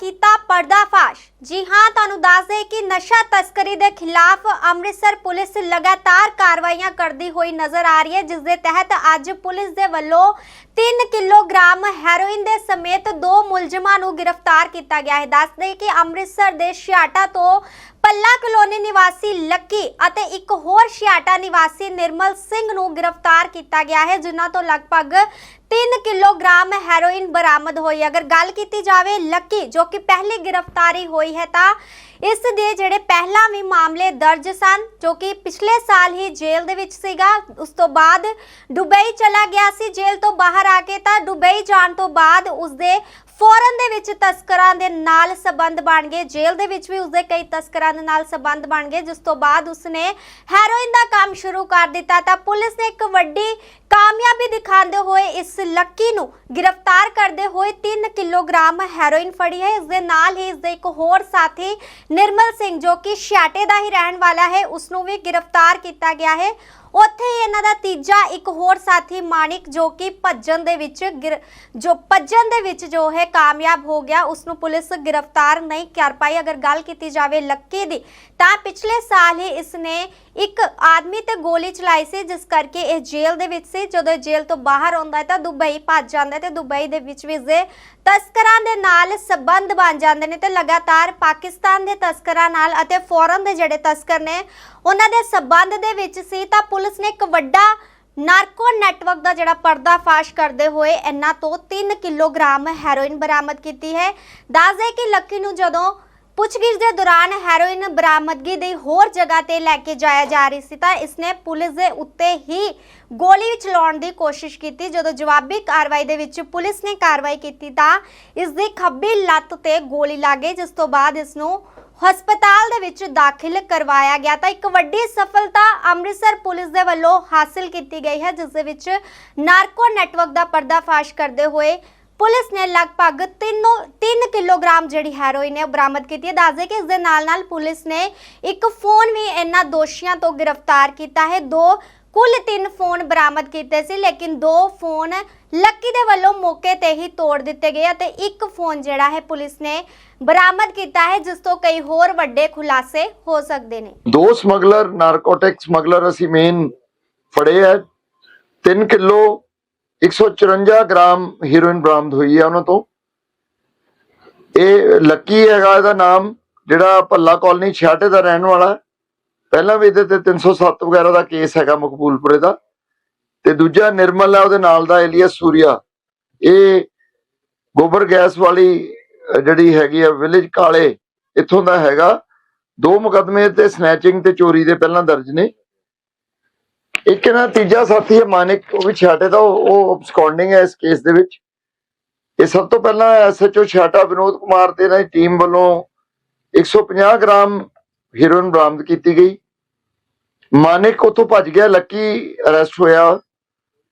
ਕੀਤਾ ਪਰਦਾਫਾਸ਼। ਜੀ ਹਾਂ, ਤੁਹਾਨੂੰ ਦੱਸ ਦੇ ਕਿ ਨਸ਼ਾ ਤਸਕਰੀ ਦੇ ਖਿਲਾਫ ਅੰਮ੍ਰਿਤਸਰ ਪੁਲਿਸ ਲਗਾਤਾਰ ਕਾਰਵਾਈਆਂ ਕਰਦੀ ਹੋਈ ਨਜ਼ਰ ਆ ਰਹੀ ਹੈ। ਜਿਸ ਦੇ ਤਹਿਤ ਅੱਜ ਪੁਲਿਸ ਦੇ ਵੱਲੋਂ 3 ਕਿਲੋਗ੍ਰਾਮ ਹੈਰੋਇਨ ਦੇ ਸਮੇਤ ਦੋ ਮੁਲਜ਼ਮਾਂ ਨੂੰ ਗ੍ਰਿਫਤਾਰ ਕੀਤਾ ਗਿਆ ਹੈ। ਦੱਸ ਦੇ ਕਿ ਅੰਮ੍ਰਿਤਸਰ ਦੇ ਛਿਆਟਾ ਤੋਂ ਪੱਲਾ ਕਲੋਨੀ ਨਿਵਾਸੀ ਲੱਕੀ ਅਤੇ ਇੱਕ ਹੋਰ ਛਿਆਟਾ ਨਿਵਾਸੀ ਨਿਰਮਲ ਸਿੰਘ ਨੂੰ ਗ੍ਰਿਫਤਾਰ ਕੀਤਾ ਗਿਆ ਹੈ, ਜਿਨ੍ਹਾਂ ਤੋਂ ਲਗਭਗ 3 ਕਿਲੋਗ੍ਰਾਮ ਹੈਰੋਇਨ ਬਰਾਮਦ ਹੋਈ। ਅਗਰ ਗੱਲ ਕੀਤੀ ਜਾਵੇ ਲੱਕੀ, ਜੋ ਕਿ ਪਹਿਲੀ ਗ੍ਰਿਫਤਾਰੀ ਹੋਈ ਹੈ, ਤਾਂ ਇਸ ਦੇ ਜਿਹੜੇ ਪਹਿਲਾਂ ਵੀ ਮਾਮਲੇ ਦਰਜ ਸਨ, ਜੋ ਕਿ ਪਿਛਲੇ ਸਾਲ ਹੀ ਜੇਲ੍ਹ ਦੇ ਵਿੱਚ ਸੀਗਾ, ਉਸ ਤੋਂ ਬਾਅਦ ਦੁਬਈ ਚਲਾ ਗਿਆ ਸੀ ਜੇਲ੍ਹ ਤੋਂ ਬਾਹਰ ਆ ਕੇ, ਤਾਂ ਦੁਬਈ ਜਾਣ ਤੋਂ ਬਾਅਦ ਉਸ ਦੇ ਫੌਰਨ ਦੇ ਵਿੱਚ ਤਸਕਰਾਂ ਦੇ ਨਾਲ ਸਬੰਧ ਬਣ ਗਏ। ਜੇਲ੍ਹ ਦੇ ਵਿੱਚ ਵੀ ਉਸਦੇ ਕਈ ਤਸਕਰਾਂ ਦੇ ਨਾਲ ਸਬੰਧ ਬਣ ਗਏ, ਜਿਸ ਤੋਂ ਬਾਅਦ ਉਸਨੇ ਹੈਰੋਇਨ ਦਾ ਕੰਮ ਸ਼ੁਰੂ ਕਰ ਦਿੱਤਾ। ਤਾਂ ਪੁਲਿਸ ਨੇ ਇੱਕ ਵੱਡੀ ਕਾਮਯਾਬੀ ਦਿਖਾਉਂਦੇ ਹੋਏ ਇਸ ਲੱਕੀ ਨੂੰ ਗ੍ਰਿਫਤਾਰ ਕਰਦੇ ਹੋਏ 3 ਕਿਲੋਗ੍ਰਾਮ ਹੈਰੋਇਨ ਫੜੀ ਹੈ। ਇਸ ਦੇ ਨਾਲ ਹੀ ਇਸ ਦੇ ਇੱਕ ਹੋਰ ਸਾਥੀ ਨਿਰਮਲ ਸਿੰਘ, ਜੋ ਕਿ ਛਿਆਟੇ ਦਾ ਹੀ ਰਹਿਣ ਵਾਲਾ ਹੈ ਉਸ ਨੂੰ ਵੀ ਗ੍ਰਿਫਤਾਰ ਕੀਤਾ ਗਿਆ ਹੈ। ਉੱਥੇ ਹੀ ਇਹਨਾਂ ਦਾ ਤੀਜਾ ਇੱਕ ਹੋਰ ਸਾਥੀ ਮਾਨਿਕ ਜੋ ਕਿ ਭੱਜਣ ਦੇ ਵਿੱਚ ਗਿਰ- ਜੋ ਭੱਜਣ ਦੇ ਵਿੱਚ ਜੋ ਹੈ ਕਾਮਯਾਬ ਹੋ ਗਿਆ, ਉਸ ਨੂੰ ਪੁਲਿਸ ਗ੍ਰਿਫਤਾਰ ਨਹੀਂ ਕਰ ਪਾਈ। ਅਗਰ ਗੱਲ ਕੀਤੀ ਜਾਵੇ ਲੱਕੀ ਦੀ, ਤਾਂ ਪਿਛਲੇ ਸਾਲ ਹੀ ਇਸਨੇ ਇੱਕ ਆਦਮੀ ਤੇ ਗੋਲੀ ਚਲਾਈ ਸੀ, ਜਿਸ ਕਰਕੇ ਇਹ ਜੇਲ੍ਹ ਦੇ ਵਿੱਚ ਸੀ। ਜਦੋਂ ਇਹ ਜੇਲ੍ਹ ਤੋਂ ਬਾਹਰ ਆਉਂਦਾ ਹੈ ਤਾਂ ਦੁਬਈ ਭੱਜ ਜਾਂਦਾ ਹੈ ਤੇ ਦੁਬਈ ਦੇ ਵਿੱਚ ਵੀ ਇਸਦੇ ਤਸਕਰਾਂ ਦੇ ਨਾਲ ਸਬੰਧ ਬਣ ਜਾਂਦੇ ਨੇ ਤੇ ਲਗਾਤਾਰ ਪਾਕਿਸਤਾਨ ਦੇ ਤਸਕਰਾਂ ਨਾਲ ਅਤੇ ਫੋਰਨ ਦੇ ਜਿਹੜੇ ਤਸਕਰ ਨੇ, ਉਹਨਾਂ ਦੇ ਸਬੰਧ ਦੇ ਵਿੱਚ ਸੀ ਤਾਂ ਪੁਲਿਸ ਨੇ ਇੱਕ ਵੱਡਾ ਨਾਰਕੋ ਨੈਟਵਰਕ ਦਾ ਜਿਹੜਾ ਪਰਦਾਫਾਸ਼ ਕਰਦੇ ਹੋਏ ਇਹਨਾਂ ਤੋਂ 3 ਕਿਲੋਗ੍ਰਾਮ ਹੈਰੋਇਨ ਬਰਾਮਦ ਕੀਤੀ ਹੈ। ਦੱਸਦੇ ਕਿ ਲੱਕੀ ਨੂੰ ਜਦੋਂ ਪੁੱਛਗਿੱਛ ਦੇ ਦੌਰਾਨ ਹੈਰੋਇਨ ਬਰਾਮਦਗੀ ਦੀ ਹੋਰ ਜਗ੍ਹਾ ਤੇ ਲੈ ਕੇ ਜਾਇਆ ਜਾ ਰਹੀ ਸੀ ਤਾਂ ਇਸਨੇ ਪੁਲਿਸ ਦੇ ਉੱਤੇ ਹੀ ਗੋਲੀ ਚਲਾਉਣ ਦੀ ਕੋਸ਼ਿਸ਼ ਕੀਤੀ। ਜਦੋਂ ਜਵਾਬੀ ਕਾਰਵਾਈ ਦੇ ਵਿੱਚ ਪੁਲਿਸ ਨੇ ਕਾਰਵਾਈ ਕੀਤੀ ਤਾਂ ਇਸ ਦੀ ਖੱਬੀ ਲੱਤ ਤੇ ਗੋਲੀ ਲੱਗ ਗਈ, ਜਿਸ ਤੋਂ ਬਾਅਦ ਇਸ ਨੂੰ ਹਸਪਤਾਲ ਦੇ ਵਿੱਚ ਦਾਖਲ ਕਰਵਾਇਆ ਗਿਆ। ਤਾਂ ਇੱਕ ਵੱਡੀ ਸਫਲਤਾ ਅੰਮ੍ਰਿਤਸਰ ਪੁਲਿਸ ਦੇ ਵੱਲੋਂ ਹਾਸਲ ਕੀਤੀ ਗਈ ਹੈ, ਜਿਸ ਦੇ ਵਿੱਚ ਨਾਰਕੋ ਨੈਟਵਰਕ ਦਾ ਪਰਦਾਫਾਸ਼ ਕਰਦੇ ਹੋਏ ਪੁਲਿਸ ਨੇ ਲਗਭਗ 3 3 ਕਿਲੋਗ੍ਰਾਮ ਜਿਹੜੀ ਹੈਰੋਇਨ ਹੈ ਉਹ ਬਰਾਮਦ ਕੀਤੀ ਹੈ ਦੱਸਦੇ ਕਿ ਇਸ ਦੇ ਨਾਲ ਨਾਲ ਪੁਲਿਸ ਨੇ ਇੱਕ ਫੋਨ ਵੀ ਇਹਨਾਂ ਦੋਸ਼ੀਆਂ ਤੋਂ ਗ੍ਰਿਫਤਾਰ ਕੀਤਾ ਹੈ ਦੋ ਕੁੱਲ 3 ਫੋਨ ਬਰਾਮਦ ਕੀਤੇ ਸੀ ਲੇਕਿਨ ਦੋ ਫੋਨ ਲੱਕੀ ਦੇ ਵੱਲੋਂ ਮੌਕੇ ਤੇ ਹੀ ਤੋੜ ਦਿੱਤੇ ਗਏ ਅਤੇ ਇੱਕ ਫੋਨ ਜਿਹੜਾ ਹੈ ਪੁਲਿਸ ਨੇ ਬਰਾਮਦ ਕੀਤਾ ਹੈ ਜਿਸ ਤੋਂ ਕਈ ਹੋਰ ਵੱਡੇ ਖੁਲਾਸੇ ਹੋ ਸਕਦੇ ਨੇ ਦੋ ਸਮਗਲਰ ਨਾਰਕੋਟਿਕ ਸਮਗਲਰ ਅਸੀਂ ਮੇਨ ਫੜੇ ਆ 3 ਕਿਲੋ 154 ਗ੍ਰਾਮ ਹੀਰੋਇਨ ਬਰਾਮਦ ਹੋਈ ਹੈ ਉਹਨਾਂ ਤੋਂ ਇਹ ਲੱਕੀ ਹੈਗਾ, ਇਹਦਾ ਨਾਮ ਜਿਹੜਾ ਭੱਲਾ ਕਾਲਨੀ ਛਾਟੇ ਦਾ ਰਹਿਣ ਵਾਲਾ ਪਹਿਲਾਂ ਵੀ ਇਹਦੇ ਤੇ 307 ਵਗੈਰਾ ਦਾ ਕੇਸ ਹੈਗਾ ਮਕਬੂਲਪੁਰੇ ਦਾ। ਤੇ ਦੂਜਾ ਨਿਰਮਲ ਹੈ, ਉਹਦੇ ਨਾਲ ਦਾ ਏਲੀਅਸ ਸੂਰਿਆ। ਇਹ ਗੋਬਰ ਗੈਸ ਵਾਲੀ ਜਿਹੜੀ ਹੈਗੀ ਆ ਵਿਲੇਜ ਕਾਲੇ ਇੱਥੋਂ ਦਾ ਹੈਗਾ। ਦੋ ਮੁਕਦਮੇ ਤੇ ਸਨੈਚਿੰਗ ਤੇ ਚੋਰੀ ਦੇ ਪਹਿਲਾਂ ਦਰਜ ਨੇ। ਇੱਕ ਨਾ ਤੀਜਾ ਸਾਥੀ ਹੈ, ਮਾਨਿਕ, ਉਹ ਵੀ ਛਾਟੇ ਦਾ, ਉਹ ਉਹ ਹੈ ਇਸ ਕੇਸ ਦੇ ਵਿੱਚ। ਇਹ ਸਭ ਤੋਂ ਪਹਿਲਾਂ ਐਸਐਚਓ ਛਾਟਾ ਵਿਨੋਦ ਕੁਮਾਰ ਤੇ ਇਹਨਾਂ ਦੀ ਟੀਮ ਵੱਲੋਂ 150 ਗ੍ਰਾਮ ਹੀਰੋਇਨ ਬਰਾਮਦ ਕੀਤੀ ਗਈ। ਮਾਨਿਕ ਉੱਥੋਂ ਭੱਜ ਗਿਆ, ਲੱਕੀ ਅਰੈਸਟ ਹੋਇਆ।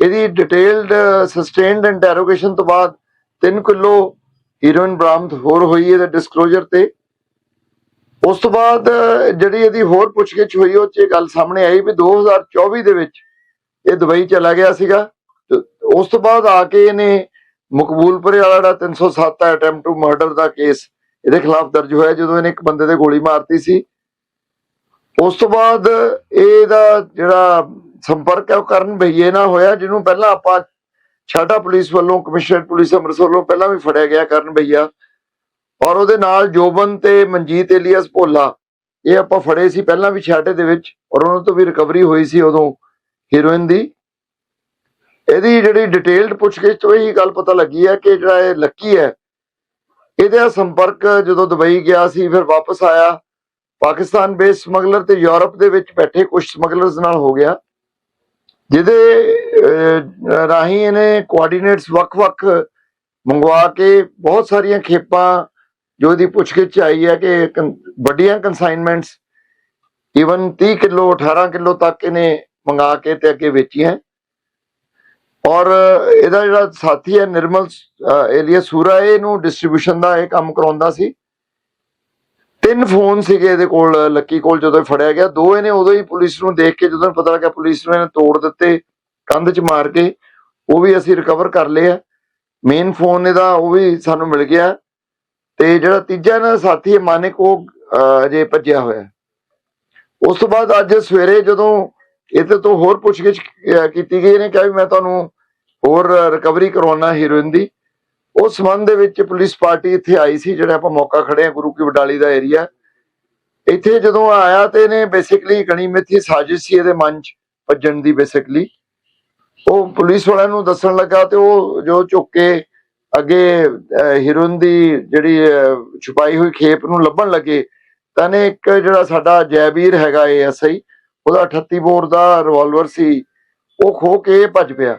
ਇਹਦੀ ਡਿਟੇਲਡ ਸਸਟੇਨਡ ਇੰਟਰੋਗੇਸ਼ਨ ਤੋਂ ਬਾਅਦ 3 ਕਿਲੋ ਹੀਰੋਇਨ ਬਰਾਮਦ ਹੋਰ ਹੋਈ ਇਹਦੇ ਡਿਸਕਲੋਜ਼ਰ ਤੇ। ਉਸ ਤੋਂ ਬਾਅਦ ਜਿਹੜੀ ਇਹਦੀ ਹੋਰ ਪੁੱਛਗਿੱਛ ਹੋਈ, ਉਹ ਚ ਇਹ ਗੱਲ ਸਾਹਮਣੇ ਆਈ ਵੀ 2024 ਦੇ ਵਿੱਚ ਇਹ ਦੁਬਈ ਚਲਾ ਗਿਆ ਸੀਗਾ। ਉਸ ਤੋਂ ਬਾਅਦ ਆ ਕੇ ਇਹਨੇ ਮਕਬੂਲਪੁਰੇ ਵਾਲਾ ਜਿਹੜਾ 307 ਅਟੈਂਪਟ ਟੂ ਮਰਡਰ ਦਾ ਕੇਸ ਇਹਦੇ ਖਿਲਾਫ ਦਰਜ ਹੋਇਆ ਜਦੋਂ ਇਹਨੇ ਇੱਕ ਬੰਦੇ ਤੇ ਗੋਲੀ ਮਾਰਤੀ ਸੀ। ਉਸ ਤੋਂ ਬਾਅਦ ਇਹਦਾ ਜਿਹੜਾ ਸੰਪਰਕ ਹੈ ਉਹ ਕਰਨ ਭਈਏ ਨਾਲ ਹੋਇਆ, ਜਿਹਨੂੰ ਪਹਿਲਾਂ ਆਪਾਂ ਛਾਟਾ ਪੁਲਿਸ ਵੱਲੋਂ ਕਮਿਸ਼ਨਰ ਪੁਲਿਸ ਅੰਮ੍ਰਿਤਸਰ ਵੱਲੋਂ ਪਹਿਲਾਂ ਵੀ ਫੜਿਆ ਗਿਆ ਕਰਨ ਭਈਆ ਔਰ ਉਹਦੇ ਨਾਲ ਜੋਬਨ ਤੇ ਮਨਜੀਤ ਏਲੀਅਸ ਭੋਲਾ, ਇਹ ਆਪਾਂ ਫੜੇ ਸੀ ਪਹਿਲਾਂ ਵੀ ਛਾਟੇ ਦੇ ਵਿੱਚ, ਔਰ ਉਹਨਾਂ ਤੋਂ ਵੀ ਰਿਕਵਰੀ ਹੋਈ ਸੀ ਉਦੋਂ ਹੀਰੋਇਨ ਦੀ। ਇਹਦੀ ਜਿਹੜੀ ਡਿਟੇਲਡ ਪੁੱਛਗਿੱਛ ਤੋਂ ਇਹ ਗੱਲ ਪਤਾ ਲੱਗੀ ਹੈ ਕਿ ਜਿਹੜਾ ਇਹ ਲੱਕੀ ਹੈ, ਇਹਦਾ ਸੰਪਰਕ ਜਦੋਂ ਦੁਬਈ ਗਿਆ ਸੀ, ਫਿਰ ਵਾਪਸ ਆਇਆ। ਪਾਕਿਸਤਾਨ ਬੇਸ ਸਮਗਲਰ ਤੇ ਯੂਰਪ ਦੇ ਵਿੱਚ ਬੈਠੇ ਕੁਝ ਸਮਗਲਰਸ ਨਾਲ ਹੋ ਗਿਆ। ਜਿਹਦੇ ਰਾਹੀਂ ਇਹਨੇ ਕੋਆਰਡੀਨੇਟਸ ਵੱਖ-ਵੱਖ ਮੰਗਵਾ ਕੇ ਬਹੁਤ ਸਾਰੀਆਂ ਖੇਪਾਂ, ਜੋ ਇਹਦੀ ਪੁੱਛਗਿੱਛ 'ਚ ਆਈ ਹੈ ਕਿ ਵੱਡੀਆਂ ਕਨਸਾਈਨਮੈਂਟਸ ਈਵਨ 30 ਕਿਲੋ 18 ਕਿਲੋ ਤੱਕ ਇਹਨੇ ਮੰਗਾ ਕੇ ਤੇ ਅੱਗੇ ਵੇਚੀਆਂ। ਔਰ ਇਹਦਾ ਜਿਹੜਾ ਸਾਥੀ ਹੈ ਨਿਰਮਲ ਏਲੀਆ ਸੂਰਾ ਇਹਨੂੰ ਡਿਸਟ੍ਰੀਬਿਊਸ਼ਨ ਦਾ ਇਹ ਕੰਮ ਕਰਾਉਂਦਾ ਸੀ। ਤਿੰਨ ਫੋਨ ਸੀਗੇ ਇਹਦੇ ਕੋਲ, ਲੱਕੀ ਕੋਲ ਜਦੋਂ ਫੜਿਆ ਗਿਆ। ਦੋ ਇਹਨੇ ਉਦੋਂ ਹੀ ਪੁਲਿਸ ਨੂੰ ਦੇਖ ਕੇ, ਜਦੋਂ ਪਤਾ ਲੱਗਾ ਪੁਲਿਸ ਨੂੰ ਤੋੜ ਦਿੱਤੇ, ਕੰਧ 'ਚ ਮਾਰ ਕੇ, ਉਹ ਵੀ ਅਸੀਂ ਰਿਕਵਰ ਕਰ ਲਿਆ ਮੇਨ ਫੋਨ ਇਹਦਾ, ਉਹ ਵੀ ਸਾਨੂੰ ਮਿਲ ਗਿਆ। ਤੇ ਜਿਹੜਾ ਤੀਜਾ ਇਹਨਾਂ ਸਾਥੀ ਹੈ, ਮਾਨਿਕ, ਉਹ ਅਜੇ ਭੱਜਿਆ ਹੋਇਆ ਉਸ ਤੋਂ ਬਾਅਦ ਅੱਜ ਸਵੇਰੇ ਜਦੋਂ ਇਹਦੇ ਤੋਂ ਹੋਰ ਪੁੱਛਗਿੱਛ ਕੀਤੀ ਗਈ, ਇਹਨੇ ਕਿਹਾ ਵੀ ਮੈਂ ਤੁਹਾਨੂੰ ਹੋਰ ਰਿਕਵਰੀ ਕਰਵਾਉਣਾ ਹੀਰੋਇਨ ਦੀ। ਉਸ ਸੰਬੰਧ ਦੇ ਵਿੱਚ ਪੁਲਿਸ ਪਾਰਟੀ ਇੱਥੇ ਆਈ ਸੀ, ਜਿਹੜਾ ਆਪਾਂ ਮੌਕਾ ਖੜੇ ਆ ਗੁਰੂ ਕੀ ਬਡਾਲੀ ਦਾ ਏਰੀਆ ਇੱਥੇ ਜਦੋਂ ਆਇਆ ਤੇ ਇਹਨੇ ਬੇਸਿਕਲੀ ਗਣੀ ਮਿੱਥੀ ਸਾਜ਼ਿਸ਼ ਸੀ ਇਹਦੇ ਮਨ ਚ, ਭੱਜਣ ਦੀ ਬੇਸਿਕਲੀ ਉਹ ਪੁਲਿਸ ਵਾਲਿਆਂ ਨੂੰ ਦੱਸਣ ਲੱਗਾ ਤੇ ਉਹ ਜੋ ਝੁੱਕ ਕੇ ਅੱਗੇ ਹੀਰੋਇਨ ਦੀ ਜਿਹੜੀ ਛੁਪਾਈ ਹੋਈ ਖੇਪ ਨੂੰ ਲੱਭਣ ਲੱਗੇ, ਤਾਂ ਨੇ ਇੱਕ ਜਿਹੜਾ ਸਾਡਾ ਜੈਵੀਰ ਹੈਗਾ ਏਐਸਆਈ ਉਹਦਾ 38 ਬੋਰ ਦਾ ਰਿਵਾਲਵਰ ਸੀ, ਉਹ ਖੋ ਕੇ ਭੱਜ ਪਿਆ।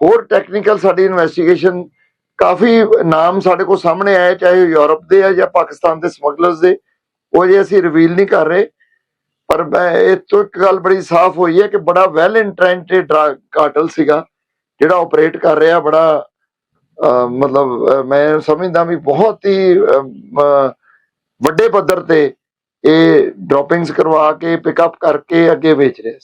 ਹੋਰ ਟੈਕਨੀਕਲ ਸਾਡੀ ਇਨਵੈਸਟੀਗੇਸ਼ਨ ਕਾਫੀ ਨਾਮ ਸਾਡੇ ਕੋਲ ਸਾਹਮਣੇ ਆਏ, ਚਾਹੇ ਉਹ ਯੂਰਪ ਦੇ ਆ ਜਾਂ ਪਾਕਿਸਤਾਨ ਦੇ ਸਮਗਲਰਸ ਦੇ। ਉਹ ਜੇ ਅਸੀਂ ਰਿਵੀਲ ਨਹੀਂ ਕਰ ਰਹੇ। ਪਰ ਮੈਂ ਇਹ ਤੋਂ ਇੱਕ ਗੱਲ ਬੜੀ ਸਾਫ਼ ਹੋਈ ਹੈ ਕਿ ਬੜਾ ਵੈਲ ਇੰਟ੍ਰੈਂਟਡ ਡਰਗ ਕਾਰਟਲ ਸੀਗਾ, ਜਿਹੜਾ ਆਪਰੇਟ ਕਰ ਰਿਹਾ, ਬੜਾ ਮਤਲਬ ਮੈਂ ਸਮਝਦਾ ਵੀ ਬਹੁਤ ਹੀ ਵੱਡੇ ਪੱਧਰ ਤੇ ਇਹ ਡ੍ਰੌਪਿੰਗਸ ਕਰਵਾ ਕੇ ਪਿਕਅਪ ਕਰਕੇ ਅੱਗੇ ਵੇਚ ਰਿਹਾ ਸੀ।